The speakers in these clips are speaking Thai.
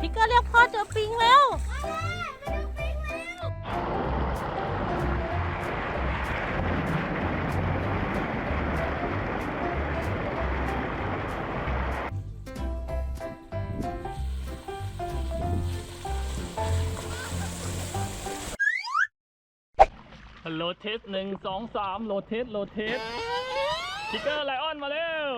ทิกเกอร์เรียกพ่อเจอปิงแล้วโหลเทสหนึ่งสองสามโลเทสโลเทสทิกเกอร์ไลออนมาเร็ว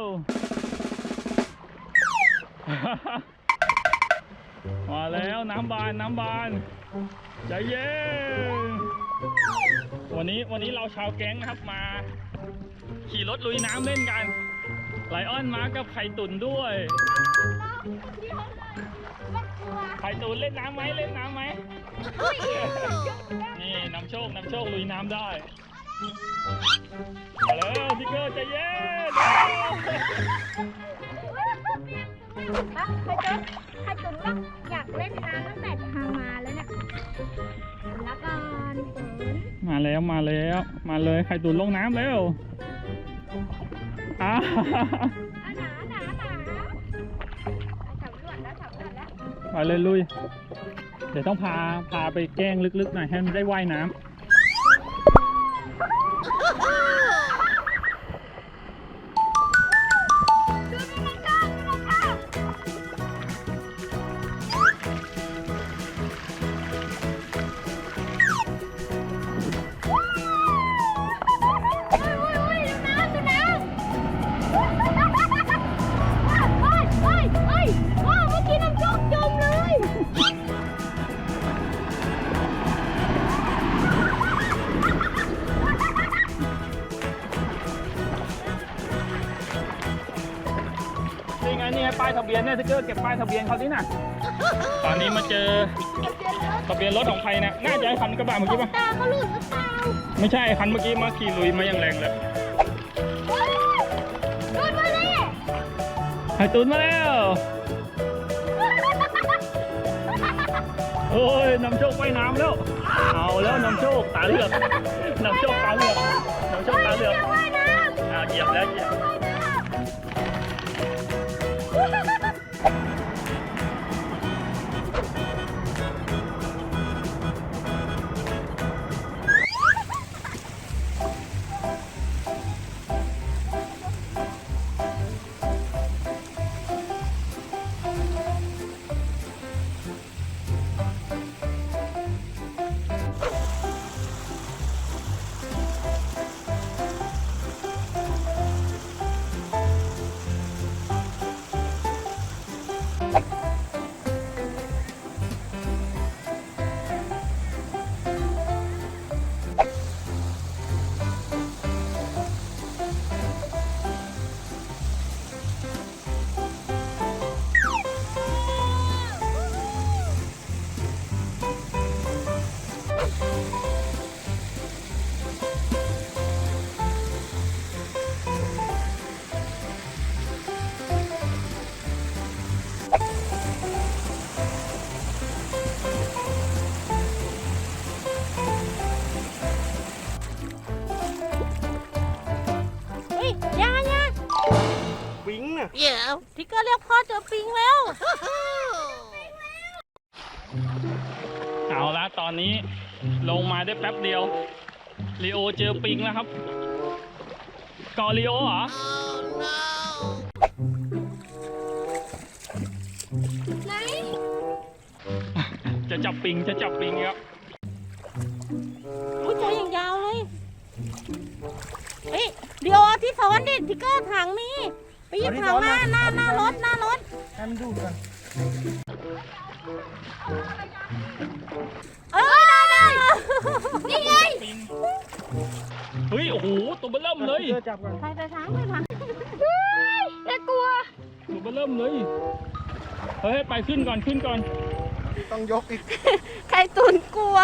มาแล้วน้ำบานน้ำบานใจเย็นวันนี้วันนี้เราชาวแก๊งนะครับมา ขี่รถลุยน้ำเล่นกันไลออนมากับไข่ตุ่นด้วยไข่ตุ่นเล่นน้ำไหมเล่นน้ำไหมนี่นำโชคนำโชคลุยน้ำได้ อะใครจะใครตุนก็อยากเล่นน้ำตั้งแต่ทางมาแล้วเนี่ยแล้วก็ฝนมาแล้วมาแล้ว มาเลยไข่ตุ่นลงน้ำเร็วอ้าอะหนาหนาหนาสำรวจแล้วสำรวจแล้วไปเลยลุย เดี๋ยวต้องพาพาไปแกล้งลึกๆหน่อยให้มันได้ว่ายน้ำ นี่ไงนี่ไงป้ายทะเบียนเนี่ยทิกเกอร์เก็บป้ายทะเบียนเขาดิน่ะ ตอนนี้มาเจอทะเบียนรถของใครเนี่ยน่าจะไอ้คันกระบะเมื่อกี้ป่ะตาเขาหลุดหรือเปล่าไม่ใช่คันเมื่อกี้มาขี่ลุยมาอย่างแรงเลยว้าวโดนมาเลยไข่ตุนมาแล้วโอ้ยนำโชคว่ายน้ำแล้ว เอาแล้วนำโชคตาเหลือกนำโชคตาเหลือกนำโชคตาเหลือกว่ายน้ำอ่าเหยียบแล้วเหยียบ วิงน่ะ เดี๋ยวทิกเกอร์เรียกพ่อเจอปิงแล้ว เอาละตอนนี้ลงมาได้แป๊บเดียวลีโอเจอปิงแล้วครับกอลีโอเหรอ ไหน จะจับปิงจะจับปิงครับ อุ้ยตัวอย่างยาวเลย เฮ้ย เดี๋ยวเอาที่สอนดิทิกเกอร์ถังนี่ ไปหยิบถังมาหน้าหน้ารถหน้ารถให้มันดูดกันเออได้ได้นี่ไงเฮ้ย โอ้โห ตัวเบลเริ่มเลยเพื่อจับกันใครจะถังไปถังเฮ้ยน่ากลัวตัวเบลเริ่มเลย เฮ้ย ไปขึ้นก่อนขึ้นก่อน ต้องยกอีก ใครตุนกลัว